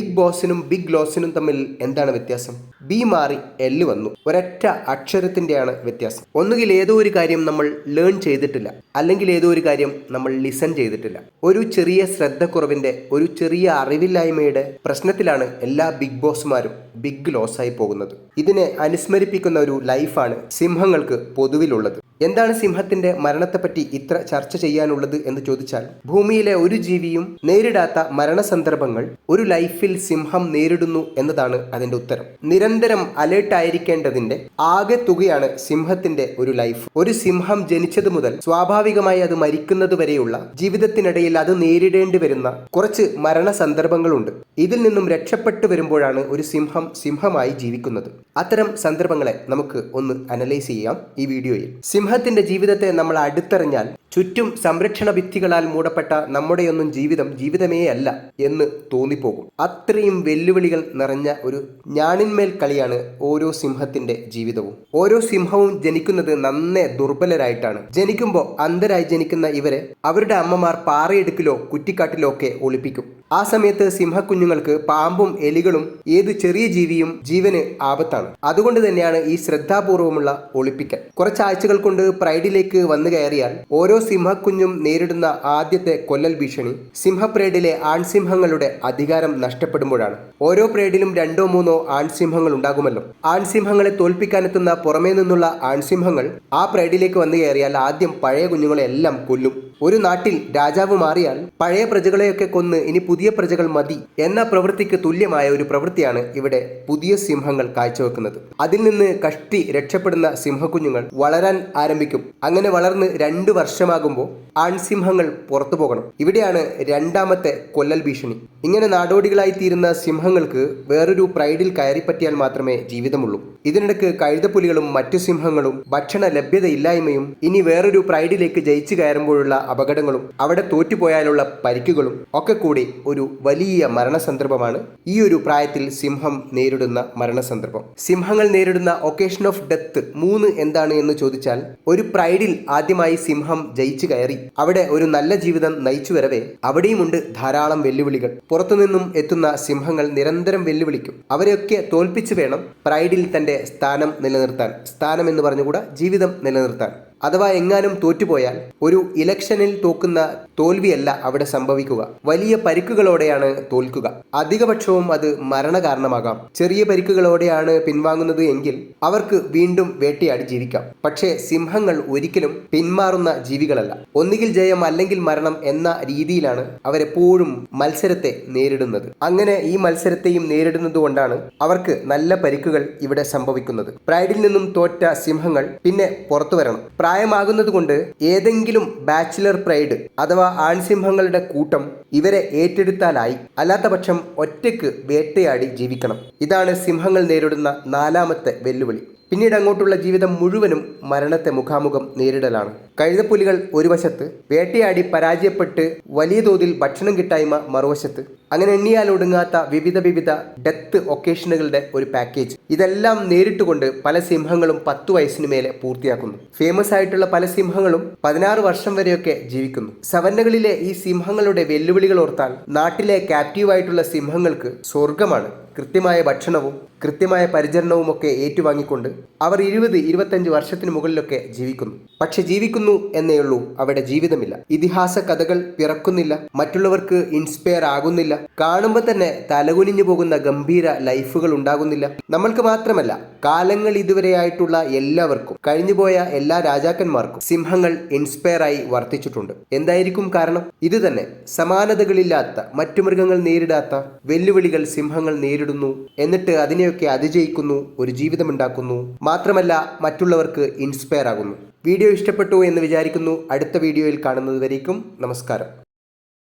Big ബോസിനും big ലോസിനും തമ്മിൽ എന്താണ് വ്യത്യാസം? ബി മാറി എല്ല് വന്നു. ഒരൊറ്റ അക്ഷരത്തിന്റെയാണ് വ്യത്യാസം. ഒന്നുകിൽ ഏതോ ഒരു കാര്യം നമ്മൾ ലേൺ ചെയ്തിട്ടില്ല. അല്ലെങ്കിൽ ഏതോ ഒരു കാര്യം നമ്മൾ ലിസൺ ചെയ്തിട്ടില്ല. ഒരു ചെറിയ ശ്രദ്ധക്കുറവിന്റെ ഒരു ചെറിയ അറിവില്ലായ്മയുടെ പ്രശ്നത്തിലാണ് എല്ലാ ബിഗ് ബോസുമാരും ബിഗ് ലോസ് ആയി പോകുന്നത്. ഇതിനെ അനുസ്മരിപ്പിക്കുന്ന ഒരു ലൈഫാണ് സിംഹങ്ങൾക്ക് പൊതുവിലുള്ളത്. എന്താണ് സിംഹത്തിന്റെ മരണത്തെപ്പറ്റി ഇത്ര ചർച്ച ചെയ്യാനുള്ളത് എന്ന് ചോദിച്ചാൽ ഭൂമിയിലെ ഒരു ജീവിയും നേരിടാത്ത മരണസന്ദർഭങ്ങൾ ഒരു ലൈഫിൽ സിംഹം നേരിടുന്നു എന്നതാണ് അതിന്റെ ഉത്തരം. നിരന്തരം അലേർട്ട് ആയിരിക്കേണ്ടതിന്റെ ആകെ തുകയാണ് സിംഹത്തിന്റെ ഒരു ലൈഫ്. ഒരു സിംഹം ജനിച്ചത് മുതൽ സ്വാഭാവികമായി അത് മരിക്കുന്നത് വരെയുള്ള ജീവിതത്തിനിടയിൽ അത് നേരിടേണ്ടി വരുന്ന കുറച്ച് മരണസന്ദർഭങ്ങളുണ്ട്. ഇതിൽ നിന്നും രക്ഷപ്പെട്ടു വരുമ്പോഴാണ് ഒരു സിംഹം സിംഹമായി ജീവിക്കുന്നത്. അത്തരം സന്ദർഭങ്ങളെ നമുക്ക് ഒന്ന് അനലൈസ് ചെയ്യാം ഈ വീഡിയോയിൽ. സിംഹത്തിന്റെ ജീവിതത്തെ നമ്മൾ അടുത്തറിഞ്ഞാൽ ചുറ്റും സംരക്ഷണ ഭിത്തികളാൽ മൂടപ്പെട്ട നമ്മുടെയൊന്നും ജീവിതം ജീവിതമേ അല്ല എന്ന് തോന്നിപ്പോകും. അത്രയും വെല്ലുവിളികൾ നിറഞ്ഞ ഒരു ഞാണിന്മേൽ കളിയാണ് ഓരോ സിംഹത്തിന്റെ ജീവിതവും. ഓരോ സിംഹവും ജനിക്കുന്നത് നന്നേ ദുർബലരായിട്ടാണ്. ജനിക്കുമ്പോൾ അന്ധരായി ജനിക്കുന്ന ഇവരെ അവരുടെ അമ്മമാർ പാറയെടുക്കിലോ കുറ്റിക്കാട്ടിലോ ഒക്കെ ഒളിപ്പിക്കും. ആ സമയത്ത് സിംഹക്കുഞ്ഞുങ്ങൾക്ക് പാമ്പും എലികളും ഏത് ചെറിയ ജീവിയും ജീവന് ആപത്താണ്. അതുകൊണ്ട് തന്നെയാണ് ഈ ശ്രദ്ധാപൂർവമുള്ള ഒളിപ്പിക്കൽ. കുറച്ചാഴ്ചകൾ കൊണ്ട് പ്രൈഡിലേക്ക് വന്നു കയറിയാൽ ഓരോ സിംഹക്കുഞ്ഞും നേരിടുന്ന ആദ്യത്തെ കൊല്ലൽ ഭീഷണി സിംഹപ്രേഡിലെ ആൺസിംഹങ്ങളുടെ അധികാരം നഷ്ടപ്പെടുമ്പോഴാണ്. ഓരോ പ്രേഡിലും രണ്ടോ മൂന്നോ ആൺസിംഹങ്ങൾ ഉണ്ടാകുമല്ലോ. ആൺസിംഹങ്ങളെ തോൽപ്പിക്കാനെത്തുന്ന പുറമേ നിന്നുള്ള ആൺസിംഹങ്ങൾ ആ പ്രൈഡിലേക്ക് വന്നു കയറിയാൽ ആദ്യം പഴയ കുഞ്ഞുങ്ങളെ എല്ലാം കൊല്ലും. ഒരു നാട്ടിൽ രാജാവ് മാറിയാൽ പഴയ പ്രജകളെയൊക്കെ കൊന്ന് ഇനി പുതിയ പ്രജകൾ മതി എന്ന പ്രവൃത്തിക്ക് തുല്യമായ ഒരു പ്രവൃത്തിയാണ് ഇവിടെ പുതിയ സിംഹങ്ങൾ കാഴ്ചവെക്കുന്നത്. അതിൽ നിന്ന് കഷ്ടി രക്ഷപ്പെടുന്ന സിംഹക്കുഞ്ഞുങ്ങൾ വളരാൻ ആരംഭിക്കും. അങ്ങനെ വളർന്ന് രണ്ട് വർഷമാകുമ്പോൾ ആൺസിംഹങ്ങൾ പുറത്തു പോകണം. ഇവിടെയാണ് രണ്ടാമത്തെ കൊല്ലൽ ഭീഷണി. ഇങ്ങനെ നാടോടികളായി തീരുന്ന സിംഹങ്ങൾക്ക് വേറൊരു പ്രൈഡിൽ കയറിപ്പറ്റിയാൽ മാത്രമേ ജീവിതമുള്ളൂ. ഇതിനിടയ്ക്ക് കഴുതപ്പുലികളും മറ്റു സിംഹങ്ങളും ഭക്ഷണ ലഭ്യതയില്ലായ്മയും ഇനി വേറൊരു പ്രൈഡിലേക്ക് ജയിച്ചു കയറുമ്പോഴുള്ള അപകടങ്ങളും അവിടെ തോറ്റുപോയാലുള്ള പരിക്കുകളും ഒക്കെ കൂടി ഒരു വലിയ മരണസന്ദർഭമാണ്. ഈ ഒരു പ്രായത്തിൽ സിംഹം നേരിടുന്ന മരണസന്ദർഭം. സിംഹങ്ങൾ നേരിടുന്ന ഒക്കേഷൻ ഓഫ് ഡെത്ത് മൂന്ന് എന്താണ് എന്ന് ചോദിച്ചാൽ ഒരു പ്രൈഡിൽ ആദ്യമായി സിംഹം ജയിച്ചു കയറി. അവിടെ ഒരു നല്ല ജീവിതം നയിച്ചു വരവേ. അവിടെയുമുണ്ട് ധാരാളം വെല്ലുവിളികൾ. പുറത്തുനിന്നും എത്തുന്ന സിംഹങ്ങൾ നിരന്തരം വെല്ലുവിളിക്കും. അവരെയൊക്കെ തോൽപ്പിച്ചു വേണം പ്രൈഡിൽ തന്റെ സ്ഥാനം നിലനിർത്താൻ. സ്ഥാനം എന്ന് പറഞ്ഞുകൂടാ ജീവിതം നിലനിർത്താൻ. അഥവാ എങ്ങാനും തോറ്റുപോയാൽ ഒരു ഇലക്ഷനിൽ തോക്കുന്ന തോൽവിയല്ല അവിടെ സംഭവിക്കുക. വലിയ പരിക്കുകളോടെയാണ് തോൽക്കുക. അധികപക്ഷവും അത് മരണകാരണമാകാം. ചെറിയ പരിക്കുകളോടെയാണ് പിൻവാങ്ങുന്നത് എങ്കിൽ അവർക്ക് വീണ്ടും വേട്ടയാടി ജീവിക്കാം. പക്ഷേ സിംഹങ്ങൾ ഒരിക്കലും പിന്മാറുന്ന ജീവികളല്ല. ഒന്നുകിൽ ജയം അല്ലെങ്കിൽ മരണം എന്ന രീതിയിലാണ് അവരെപ്പോഴും മത്സരത്തെ നേരിടുന്നത്. അങ്ങനെ ഈ മത്സരത്തെയും നേരിടുന്നത് കൊണ്ടാണ് അവർക്ക് നല്ല പരിക്കുകൾ ഇവിടെ സംഭവിക്കുന്നത്. പ്രൈഡിൽ നിന്നും തോറ്റ സിംഹങ്ങൾ പിന്നെ പുറത്തു വരണം. പ്രായമാകുന്നത് കൊണ്ട് ഏതെങ്കിലും ബാച്ചിലർ പ്രൈഡ് അഥവാ ആൺസിംഹങ്ങളുടെ കൂട്ടം ഇവരെ ഏറ്റെടുത്താലായി. അല്ലാത്തപക്ഷം ഒറ്റയ്ക്ക് വേട്ടയാടി ജീവിക്കണം. ഇതാണ് സിംഹങ്ങൾ നേരിടുന്ന നാലാമത്തെ വെല്ലുവിളി. പിന്നീട് അങ്ങോട്ടുള്ള ജീവിതം മുഴുവനും മരണത്തെ മുഖാമുഖം നേരിടലാണ്. കഴുതപ്പുലികൾ ഒരു വശത്ത് വേട്ടയാടി പരാജയപ്പെട്ട് വലിയ തോതിൽ ഭക്ഷണം കിട്ടായ്മ മറുവശത്ത്. അങ്ങനെ എണ്ണിയാൽ ഒടുങ്ങാത്ത വിവിധ വിവിധ ഡെത്ത് ഒക്കേഷനുകളുടെ ഒരു പാക്കേജ് ഇതെല്ലാം നേരിട്ട് കൊണ്ട് പല സിംഹങ്ങളും പത്തു വയസ്സിന് മേലെ പൂർത്തിയാക്കുന്നു. ഫേമസ് ആയിട്ടുള്ള പല സിംഹങ്ങളും പതിനാറ് വർഷം വരെയൊക്കെ ജീവിക്കുന്നു. സവന്നകളിലെ ഈ സിംഹങ്ങളുടെ വെല്ലുവിളികൾ ഓർത്താൽ നാട്ടിലെ ക്യാപ്റ്റീവായിട്ടുള്ള സിംഹങ്ങൾക്ക് സ്വർഗമാണ് കൃത്യമായ ഭക്ഷണവും കൃത്യമായ പരിചരണവും ഒക്കെ ഏറ്റുവാങ്ങിക്കൊണ്ട് അവർ ഇരുപത് ഇരുപത്തഞ്ച് വർഷത്തിന് മുകളിലൊക്കെ ജീവിക്കുന്നു. പക്ഷെ ജീവിക്കുന്നു എന്നേയുള്ളൂ അവിടെ ജീവിതമില്ല. ഇതിഹാസ കഥകൾ പിറക്കുന്നില്ല. മറ്റുള്ളവർക്ക് ഇൻസ്പയർ ആകുന്നില്ല. കാണുമ്പോൾ തന്നെ തലകുനിഞ്ഞു പോകുന്ന ഗംഭീര ലൈഫുകൾ ഉണ്ടാകുന്നില്ല. നമ്മൾക്ക് മാത്രമല്ല കാലങ്ങൾ ഇതുവരെയായിട്ടുള്ള എല്ലാവർക്കും കഴിഞ്ഞുപോയ എല്ലാ രാജാക്കന്മാർക്കും സിംഹങ്ങൾ ഇൻസ്പയർ ആയി വർത്തിച്ചിട്ടുണ്ട്. എന്തായിരിക്കും കാരണം? ഇത് തന്നെ സമാനതകളില്ലാത്ത മറ്റു മൃഗങ്ങൾ നേരിടാത്ത വെല്ലുവിളികൾ സിംഹങ്ങൾ നേരിടുന്നു എന്നിട്ട് അതിനെയൊക്കെ അതിജയിക്കുന്നു ഒരു ജീവിതമുണ്ടാക്കുന്നു. മാത്രമല്ല മറ്റുള്ളവർക്ക് ഇൻസ്പയർ ആകുന്നു. വീഡിയോ ഇഷ്ടപ്പെട്ടു എന്ന് വിചാരിക്കുന്നു. അടുത്ത വീഡിയോയിൽ കാണുന്നതുവരേക്കും നമസ്കാരം.